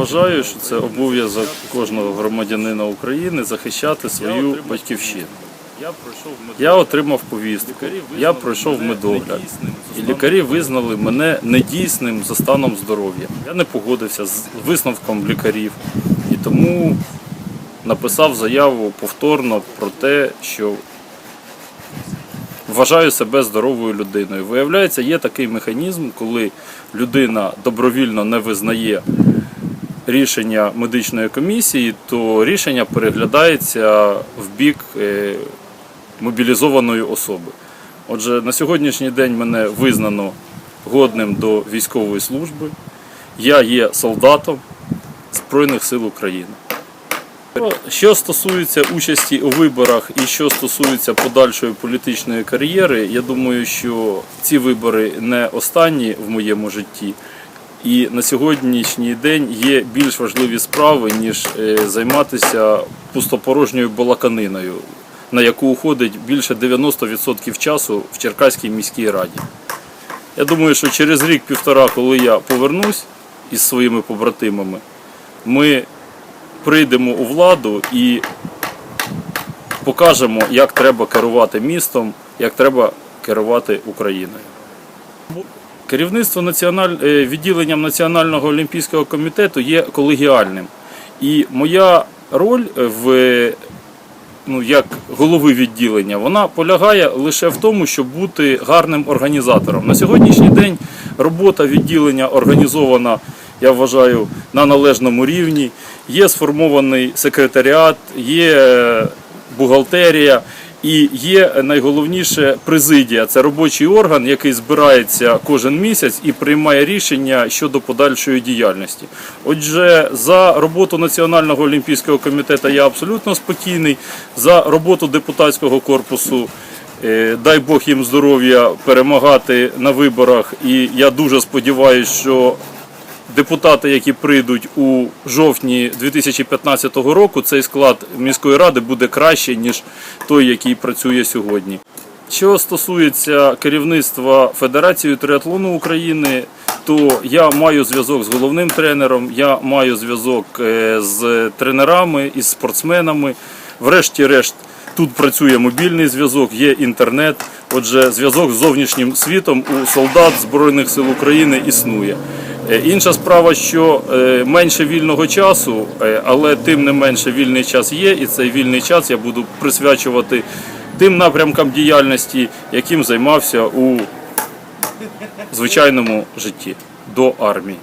вважаю, що це обов'язок кожного громадянина України захищати свою батьківщину. Я отримав повістку, я пройшов медогляд, і лікарі визнали мене недійсним за станом здоров'я. Я не погодився з висновком лікарів і тому написав заяву повторно про те, що вважаю себе здоровою людиною. Виявляється, є такий механізм, коли людина добровільно не визнає рішення медичної комісії, то рішення переглядається в бік е, мобілізованої особи. Отже, на сьогоднішній день мене визнано годним до військової служби. Я є солдатом Збройних сил України. Що стосується участі у виборах і що стосується подальшої політичної кар'єри, я думаю, що ці вибори не останні в моєму житті. І на сьогоднішній день є більш важливі справи, ніж е, займатися пустопорожньою балаканиною, на яку уходить більше 90% часу в Черкаській міській раді. Я думаю, що через рік-півтора, коли я повернусь із своїми побратимами, ми прийдемо у владу і покажемо, як треба керувати містом, як треба керувати Україною. Керівництво національ... е, відділенням Національного олімпійського комітету є колегіальним. І моя роль в ну, як голови відділення, вона полягає лише в тому, щоб бути гарним організатором. На сьогоднішній день робота відділення організована, я вважаю, на належному рівні. Є сформований секретаріат, є е, бухгалтерія. І є найголовніше президія. Це робочий орган, який збирається кожен місяць і приймає рішення щодо подальшої діяльності. Отже, за роботу Національного олімпійського комітету я абсолютно спокійний. За роботу депутатського корпусу. е, Дай Бог їм здоров'я перемагати на виборах. І я дуже сподіваюся, що депутати, які прийдуть у жовтні 2015 року, цей склад міської ради буде краще, ніж той, який працює сьогодні. Що стосується керівництва Федерації триатлону України, то я маю зв'язок з головним тренером, я маю зв'язок е, з тренерами і спортсменами. Врешті-решт, тут працює мобільний зв'язок, є інтернет. Отже, зв'язок з зовнішнім світом у солдат Збройних сил України існує. Е, Інша справа, що е, менше вільного часу, е, але тим не менше вільний час є, і цей вільний час я буду присвячувати тим напрямкам діяльності, яким займався у звичайному житті до армії.